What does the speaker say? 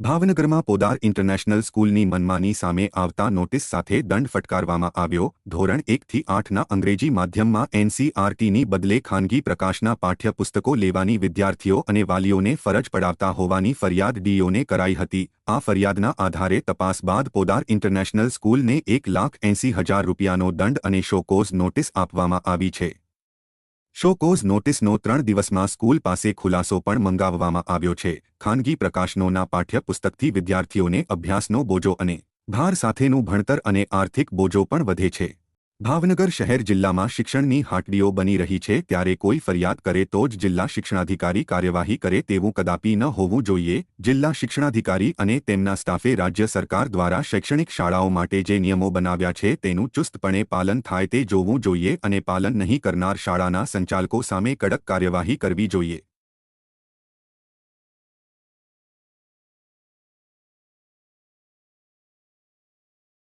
ભાવનગરમાં પોદાર ઇન્ટરનેશનલ સ્કૂલની મનમાની સામે આવતા નોટિસ સાથે દંડ ફટકારવામાં આવ્યો. ધોરણ એકથી આઠના અંગ્રેજી માધ્યમમાં એનસીઆરટીની બદલે ખાનગી પ્રકાશના પાઠ્યપુસ્તકો લેવાની વિદ્યાર્થીઓ અને વાલીઓને ફરજ પડાવતા હોવાની ફરિયાદ ડીઓને કરાઈ હતી. આ ફરિયાદના આધારે તપાસ બાદ પોદાર ઇન્ટરનેશનલ સ્કૂલને એક લાખ એંસી હજાર રૂપિયાનો દંડ અને શોકોઝ નોટિસ આપવામાં આવી છે. શોકોઝ નોટિસનો ત્રણ દિવસમાં સ્કૂલ પાસે ખુલાસો પણ મંગાવવામાં આવ્યો છે. ખાનગી પ્રકાશનોના પાઠ્યપુસ્તકથી વિદ્યાર્થીઓને અભ્યાસનો બોજો અને ભાર સાથેનું ભણતર અને આર્થિક બોજો પણ વધે છે. ભાવનગર શહેર જિલ્લામાં શિક્ષણની હાટડીઓ બની રહી છે, ત્યારે કોઈ ફરિયાદ કરે તો જ જિલ્લા શિક્ષણાધિકારી કાર્યવાહી કરે તેવું કદાપી ન હોવું જોઈએ. જિલ્લા શિક્ષણાધિકારી અને તેમના સ્ટાફે રાજ્ય સરકાર દ્વારા શૈક્ષણિક શાળાઓ માટે જે નિયમો બનાવ્યા છે તેનું ચુસ્તપણે પાલન થાય તે જોવું જોઈએ અને પાલન નહીં કરનાર શાળાના સંચાલકો સામે કડક કાર્યવાહી કરવી જોઈએ.